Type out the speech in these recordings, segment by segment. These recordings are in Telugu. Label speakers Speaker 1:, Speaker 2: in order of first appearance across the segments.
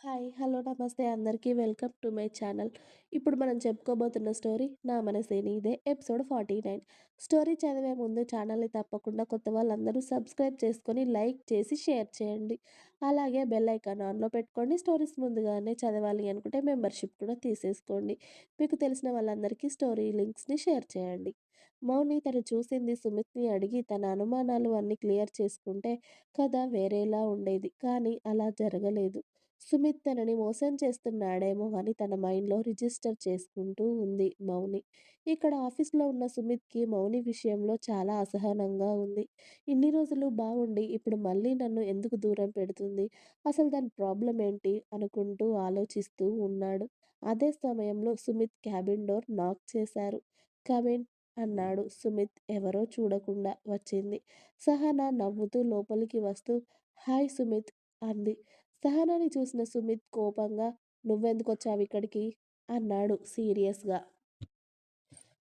Speaker 1: హాయ్ హలో నమస్తే అందరికీ. Welcome to my channel. ఇప్పుడు మనం చెప్పుకోబోతున్న స్టోరీ నా మనసేని ఇదే ఎపిసోడ్ ఫార్టీ నైన్. స్టోరీ చదివే ముందు ఛానల్ని తప్పకుండా కొత్త వాళ్ళందరూ సబ్స్క్రైబ్ చేసుకొని లైక్ చేసి షేర్ చేయండి. అలాగే బెల్ ఐకాన్ ఆన్లో పెట్టుకోండి. స్టోరీస్ ముందుగానే చదవాలి అనుకుంటే మెంబర్షిప్ కూడా తీసేసుకోండి. మీకు తెలిసిన వాళ్ళందరికీ స్టోరీ లింక్స్ని షేర్ చేయండి. మౌని తను చూసింది సుమిత్ని అడిగి తన అనుమానాలు అన్నీ క్లియర్ చేసుకుంటే కథ వేరేలా ఉండేది. కానీ అలా జరగలేదు. సుమిత్ తనని మోసం చేస్తున్నాడేమో అని తన మైండ్లో రిజిస్టర్ చేసుకుంటూ ఉంది మౌని. ఇక్కడ ఆఫీస్లో ఉన్న సుమిత్కి మౌని విషయంలో చాలా అసహనంగా ఉంది. ఇన్ని రోజులు బాగుండి ఇప్పుడు మళ్ళీ నన్ను ఎందుకు దూరం పెడుతుంది? అసలు దాని ప్రాబ్లం ఏంటి? అనుకుంటూ ఆలోచిస్తూ ఉన్నాడు. అదే సమయంలో సుమిత్ క్యాబిన్ డోర్ నాక్ చేశారు. కమిన్ అన్నాడు సుమిత్. ఎవరో చూడకుండా వచ్చింది. సహనా నవ్వుతూ లోపలికి వస్తూ హాయ్ సుమిత్ అంది. సహనాని చూసిన సుమిత్ కోపంగా నువ్వెందుకొచ్చావు ఇక్కడికి? అన్నాడు సీరియస్గా.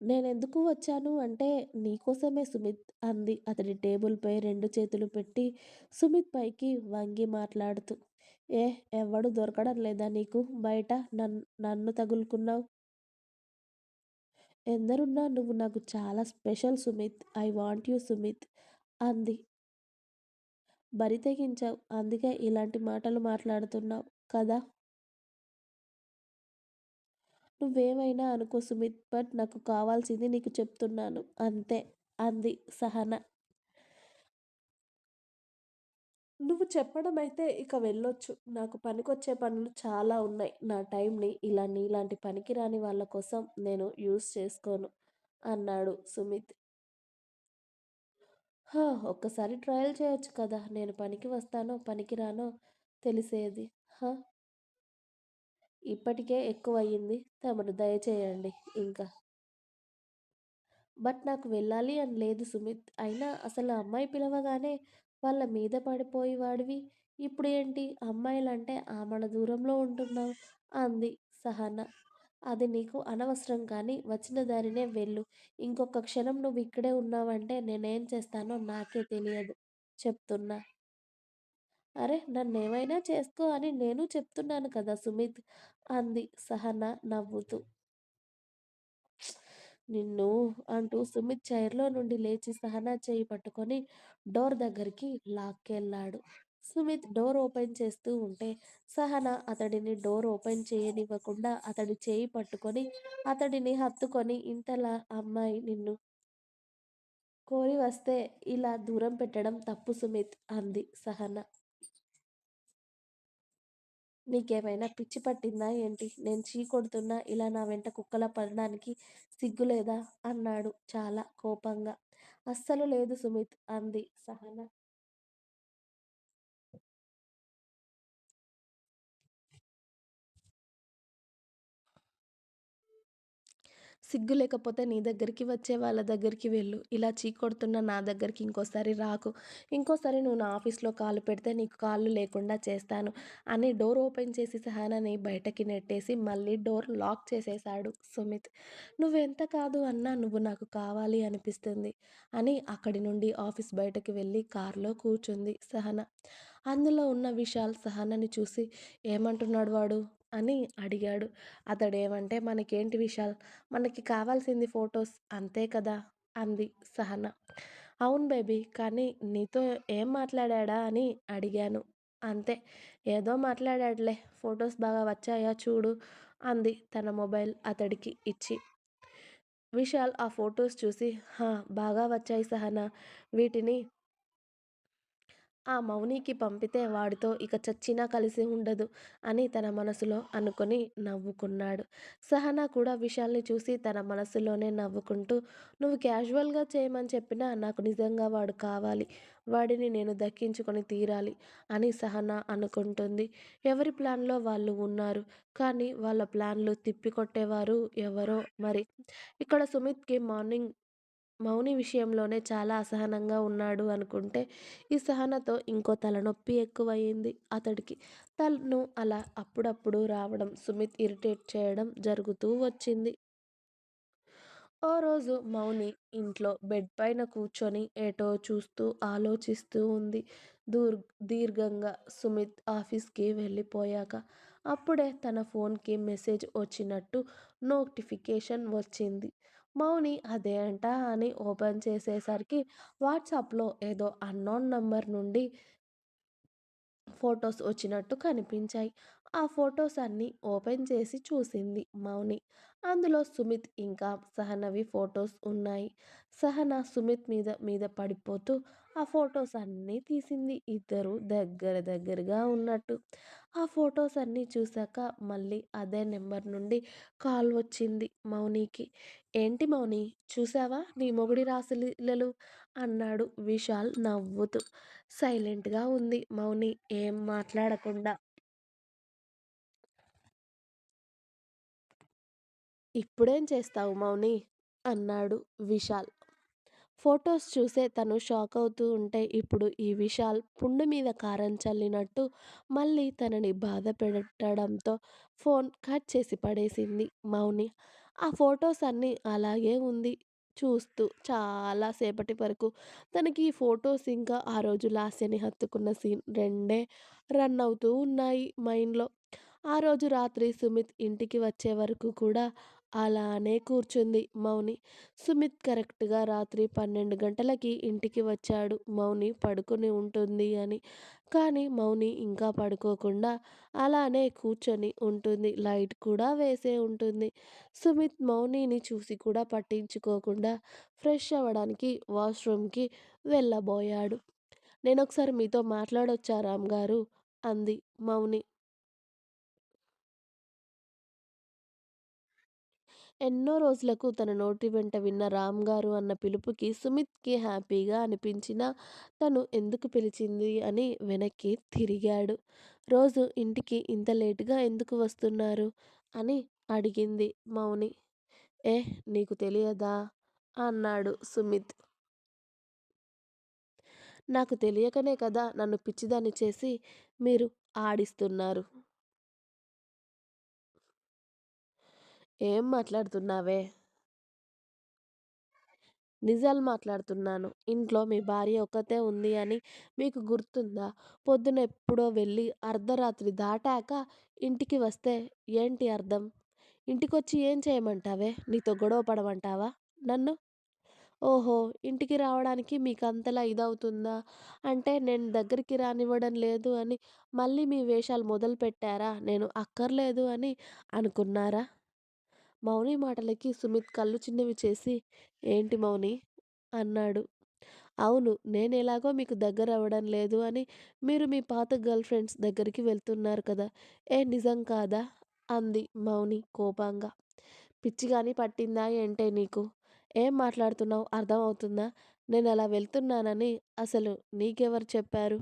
Speaker 1: నేనెందుకు వచ్చాను అంటే నీకోసమే సుమిత్ అంది. అతడి టేబుల్పై రెండు చేతులు పెట్టి సుమిత్ పైకి వంగి మాట్లాడుతూ ఏ ఎవడు దొరకడం లేదా నీకు? బయట నన్ను నన్ను తగులుకున్నావు? ఎందరున్నా నువ్వు నాకు చాలా special Sumit. I want you Sumit అంది. బరి తెగించావు. అందుకే ఇలాంటి మాటలు మాట్లాడుతున్నావు కదా? నువ్వేమైనా అనుకో సుమిత్ బట్ నాకు కావాల్సింది నీకు చెప్తున్నాను. అంతే అంది సహన. నువ్వు చెప్పడం అయితే ఇక వెళ్ళొచ్చు. నాకు పనికొచ్చే పనులు చాలా ఉన్నాయి. నా టైంని ఇలా నీలాంటి పనికిరాని వాళ్ళ కోసం నేను యూస్ చేసుకోను అన్నాడు సుమిత్. హా! ఒక్కసారి ట్రయల్ చేయొచ్చు కదా! నేను పనికి వస్తానో, పనికి రానో తెలిసేది. హ! ఇప్పటికే ఎక్కువయ్యింది. తమరు దయచేయండి ఇంకా బట్ నాకు వెళ్ళాలి అని లేదు సుమిత్. అయినా అసలు అమ్మాయి పిలవగానే వాళ్ళ మీద పడిపోయి వాడివి. ఇప్పుడు ఏంటి అమ్మాయిలంటే ఆమెను దూరంలో ఉంటున్నావు అంది సహనా అది నీకు అనవసరం కానీ వచ్చిన దారినే వెళ్ళు. ఇంకొక క్షణం నువ్వు ఇక్కడే ఉన్నావంటే నేనేం చేస్తానో నాకే తెలియదు చెప్తున్నా. అరే నన్నేమైనా చేసుకో అని నేను చెప్తున్నాను కదా సుమిత్ అంది సహన నవ్వుతూ. నిన్ను అంటూ సుమిత్ చైర్లో నుండి లేచి సహనా చేయి పట్టుకొని డోర్ దగ్గరికి లాక్కెళ్ళాడు. సుమిత్ డోర్ ఓపెన్ చేస్తూ ఉంటే సహన అతడిని డోర్ ఓపెన్ చేయనివ్వకుండా అతడి చేయి పట్టుకొని అతడిని హత్తుకొని ఇంతలా అమ్మాయి నిన్ను కోరి వస్తే ఇలా దూరం పెట్టడం తప్పు సుమిత్ అంది సహన. నీకేమైనా పిచ్చి పట్టిందా ఏంటి? నేను చీ కొడుతున్నా ఇలా నా వెంట కుక్కల పడడానికి సిగ్గులేదా అన్నాడు చాలా కోపంగా. అస్సలు లేదు సుమిత్ అంది సహన. సిగ్గు లేకపోతే నీ దగ్గరికి వచ్చే వాళ్ళ దగ్గరికి వెళ్ళు. ఇలా చీకొడుతున్న నా దగ్గరికి ఇంకోసారి రాకు. ఇంకోసారి నువ్వు నా ఆఫీస్లో కాలు పెడితే నీకు కాళ్ళు లేకుండా చేస్తాను అని డోర్ ఓపెన్ చేసి సహనని బయటకి నెట్టేసి మళ్ళీ డోర్ లాక్ చేసేశాడు సుమిత్. నువ్వెంత కాదు అన్నా నువ్వు నాకు కావాలి అనిపిస్తుంది అని అక్కడి నుండి ఆఫీస్ బయటకి వెళ్ళి కారులో కూర్చుంది సహన. అందులో ఉన్న విశాల్ సహనని చూసి ఏమంటున్నాడు వాడు? అని అడిగాడు. అతడేమంటే మనకేంటి విశాల్ మనకి కావాల్సింది ఫొటోస్ అంతే కదా అంది సహన. అవును బేబీ కానీ నీతో ఏం మాట్లాడా అని అడిగాను. అంతే ఏదో మాట్లాడాడులే ఫొటోస్ బాగా వచ్చాయా చూడు అంది తన మొబైల్ అతడికి ఇచ్చి. విశాల్ ఆ ఫొటోస్ చూసి హా బాగా వచ్చాయి సహన. వీటిని ఆ మౌనికి పంపితే వాడితో ఇక చచ్చినా కలిసి ఉండదు అని తన మనసులో అనుకొని నవ్వుకున్నాడు. సహనా కూడా విశాల్ని చూసి తన మనసులోనే నవ్వుకుంటూ నువ్వు క్యాజువల్గా చేయమని చెప్పినా నాకు నిజంగా వాడు కావాలి. వాడిని నేను దక్కించుకొని తీరాలి అని సహనా అనుకుంటుంది. ఎవరి ప్లాన్లో వాళ్ళు ఉన్నారు. కానీ వాళ్ళ ప్లాన్లు తిప్పికొట్టేవారు ఎవరో మరి. ఇక్కడ సుమిత్కి మార్నింగ్ మౌని విషయంలోనే చాలా అసహనంగా ఉన్నాడు అనుకుంటే ఈ సహనతో ఇంకో తలనొప్పి ఎక్కువయింది అతడికి. తను అలా అప్పుడప్పుడు రావడం సుమిత్ ఇరిటేట్ చేయడం జరుగుతూ వచ్చింది. ఓ రోజు మౌని ఇంట్లో బెడ్ పైన కూర్చొని ఏటో చూస్తూ ఆలోచిస్తూ ఉంది. దూర్ దీర్ఘంగా సుమిత్ ఆఫీస్కి వెళ్ళిపోయాక అప్పుడే తన ఫోన్కి మెసేజ్ వచ్చినట్టు నోటిఫికేషన్ వచ్చింది. మౌని అదేంటా అని ఓపెన్ చేసేసరికి వాట్సాప్లో ఏదో అన్నోన్ నంబర్ నుండి ఫొటోస్ వచ్చినట్టు కనిపించాయి. ఆ ఫొటోస్ అన్నీ ఓపెన్ చేసి చూసింది మౌని. అందులో సుమిత్ ఇంకా సహనవి ఫొటోస్ ఉన్నాయి. సహన సుమిత్ మీద మీద పడిపోతూ ఆ ఫొటోస్ అన్నీ తీసింది. ఇద్దరు దగ్గర దగ్గరగా ఉన్నట్టు. ఆ ఫొటోస్ అన్నీ చూశాక మళ్ళీ అదే నెంబర్ నుండి కాల్ వచ్చింది మౌనికి. ఏంటి మౌని చూసావా నీ మొగుడి రాసలీలలు అన్నాడు విశాల్ నవ్వుతూ. సైలెంట్గా ఉంది మౌని ఏం మాట్లాడకుండా. ఇప్పుడేం చేస్తావు మౌని? అన్నాడు విశాల్. ఫొటోస్ చూసే తను షాక్ అవుతూ ఉంటే ఇప్పుడు ఈ విశాల్ పుండు మీద కారం చల్లినట్టు మళ్ళీ తనని బాధ పెట్టడంతో ఫోన్ కట్ చేసి పడేసింది మౌని. ఆ ఫొటోస్ అన్నీ అలాగే ఉంది చూస్తూ చాలా సేపటి వరకు. తనకి ఈ ఫొటోస్ ఇంకా ఆ రోజు లాస్యని హత్తుకున్న సీన్ రెండే రన్ అవుతూ ఉన్నాయి మైండ్లో. ఆ రోజు రాత్రి సుమిత్ ఇంటికి వచ్చే వరకు కూడా అలానే కూర్చుంది మౌని. సుమిత్ కరెక్ట్గా రాత్రి పన్నెండు గంటలకి ఇంటికి వచ్చాడు. మౌని పడుకుని ఉంటుంది అని. కానీ మౌని ఇంకా పడుకోకుండా అలానే కూర్చొని ఉంటుంది. లైట్ కూడా వేసే ఉంటుంది. సుమిత్ మౌనిని చూసి కూడా పట్టించుకోకుండా ఫ్రెష్ అవ్వడానికి వాష్రూమ్కి వెళ్ళబోయాడు. నేను ఒకసారి మీతో మాట్లాడొచ్చా రామ్ గారు? అంది మౌని. ఎన్నో రోజులకు తన నోటి వెంట విన్న రామ్ గారు అన్న పిలుపుకి సుమిత్కి హ్యాపీగా అనిపించినా తను ఎందుకు పిలిచింది అని వెనక్కి తిరిగాడు. రోజు ఇంటికి ఇంత లేటుగా ఎందుకు వస్తున్నారు? అని అడిగింది మౌని. ఏ నీకు తెలియదా? అన్నాడు సుమిత్. నాకు తెలియకనే కదా నన్ను పిచ్చిదాన్ని చేసి మీరు ఆడిస్తున్నారు. ఏం మాట్లాడుతున్నావే? నిజాలు మాట్లాడుతున్నాను. ఇంట్లో మీ భార్య ఒక్కతే ఉంది అని మీకు గుర్తుందా? పొద్దున ఎప్పుడో వెళ్ళి అర్ధరాత్రి దాటాక ఇంటికి వస్తే ఏంటి అర్థం? ఇంటికొచ్చి ఏం చేయమంటావే? నీతో గొడవ పడమంటావా? నన్ను? ఓహో ఇంటికి రావడానికి మీకు అంతలా ఇదవుతుందా? అంటే నేను దగ్గరికి రానివ్వడం లేదు అని మళ్ళీ మీ వేషాలు మొదలు పెట్టారా నేను అక్కర్లేదు అని అనుకున్నారా? మౌని మాటలకి సుమిత్ కళ్ళు చిన్నవి చేసి ఏంటి మౌని? అన్నాడు. అవును నేను ఎలాగో మీకు దగ్గర అవ్వడం లేదు అని మీరు మీ పాత గర్ల్ ఫ్రెండ్స్ దగ్గరికి వెళ్తున్నారు కదా ఏ నిజం కాదా? అంది మౌని కోపంగా. పిచ్చి కానీ పట్టిందా ఏంటే నీకు? ఏం మాట్లాడుతున్నావు? అర్థమవుతుందా? నేను అలా వెళ్తున్నానని అసలు నీకెవరు చెప్పారు?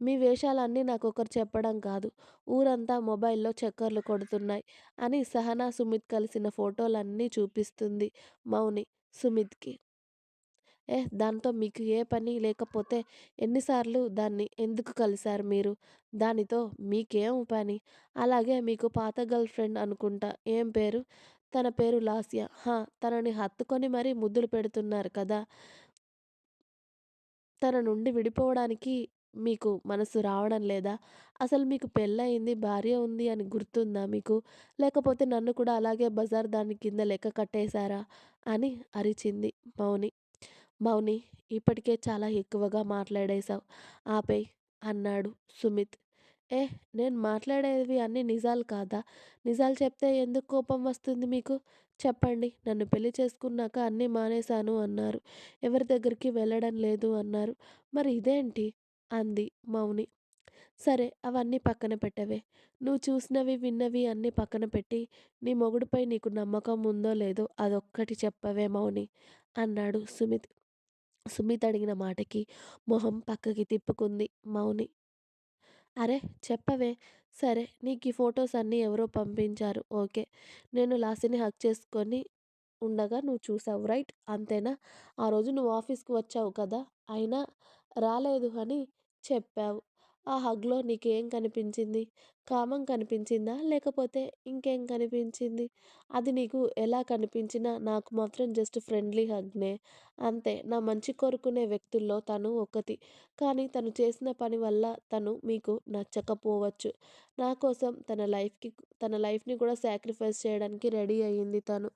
Speaker 1: మీ వేషాలన్నీ నాకు ఒకరు చెప్పడం కాదు. ఊరంతా మొబైల్లో చక్కర్లు కొడుతున్నాయి అని సహనా సుమిత్ కలిసిన ఫోటోలన్నీ చూపిస్తుంది మౌని సుమిత్కి. ఏ దాంతో మీకు ఏ పని లేకపోతే ఎన్నిసార్లు దాన్ని ఎందుకు కలిశారు మీరు? దానితో మీకేం పని? అలాగే మీకు పాత గర్ల్ ఫ్రెండ్ అనుకుంటా. ఏం పేరు? తన పేరు లాస్య. హా తనని హత్తుకొని మరీ ముద్దులు పెడుతున్నారు కదా. తన నుండి విడిపోవడానికి మీకు మనసు రావడం లేదా? అసలు మీకు పెళ్ళయింది భార్య ఉంది అని గుర్తుందా మీకు? లేకపోతే నన్ను కూడా అలాగే బజార్ దాని కింద లెక్క కట్టేశారా? అని అరిచింది మౌని. మౌని ఇప్పటికే చాలా ఎక్కువగా మాట్లాడేశావు. ఆపేయ్ అన్నాడు సుమిత్. ఏ నేను మాట్లాడేవి అన్నీ నిజాలు కాదా? నిజాలు చెప్తే ఎందుకు కోపం వస్తుంది మీకు? చెప్పండి నన్ను పెళ్ళి చేసుకున్నాక అన్నీ మానేశాను అన్నారు. ఎవరి దగ్గరికి వెళ్ళడం లేదు అన్నారు. మరి ఇదేంటి? అంది మౌని. సరే అవన్నీ పక్కన పెట్టవే. నువ్వు చూసినవి విన్నవి అన్నీ పక్కన పెట్టి నీ మొగుడుపై నీకు నమ్మకం ఉందో లేదో అదొక్కటి చెప్పవే మౌని అన్నాడు సుమిత్. సుమిత్ అడిగిన మాటకి మొహం పక్కకి తిప్పుకుంది మౌని. అరే చెప్పవే. సరే నీకు ఈ ఫొటోస్ అన్నీ ఎవరో పంపించారు ఓకే. నేను లాస్యని హక్ చేసుకొని ఉండగా నువ్వు చూసావు రైట్? అంతేనా? ఆ రోజు నువ్వు ఆఫీస్కి వచ్చావు కదా? అయినా రాలేదు అని చెప్పావు ఆ హగ్లో నీకేం కనిపించింది కామం కనిపించిందా? లేకపోతే ఇంకేం కనిపించింది? అది నీకు ఎలా కనిపించినా నాకు మాత్రం జస్ట్ ఫ్రెండ్లీ హగ్‌నే. అంతే. నా మంచి కోరుకునే వ్యక్తుల్లో తను ఒకటి కానీ తను చేసిన పని వల్ల తను మీకు నచ్చకపోవచ్చు. నా కోసం తన లైఫ్‌కి తన లైఫ్‌ని కూడా సాక్రిఫైస్ చేయడానికి రెడీ అయ్యింది తను.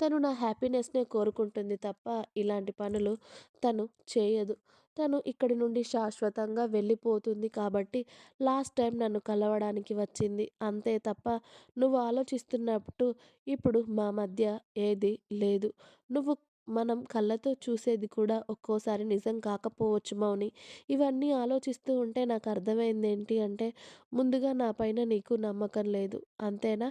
Speaker 1: తను నా హ్యాపీనెస్‌నే కోరుకుంటుంది తప్ప ఇలాంటి పనులు తను చేయదు. తను ఇక్కడి నుండి శాశ్వతంగా వెళ్ళిపోతుంది కాబట్టి లాస్ట్ టైం నన్ను కలవడానికి వచ్చింది. అంతే తప్ప నువ్వు ఆలోచిస్తున్నట్టు ఇప్పుడు మా మధ్య ఏది లేదు. నువ్వు మనం కళ్ళతో చూసేది కూడా ఒక్కోసారి నిజం కాకపోవచ్చు మౌని. ఇవన్నీ ఆలోచిస్తూ ఉంటే నాకు అర్థమైంది ఏంటి అంటే ముందుగా నా పైన నీకు నమ్మకం లేదు. అంతేనా?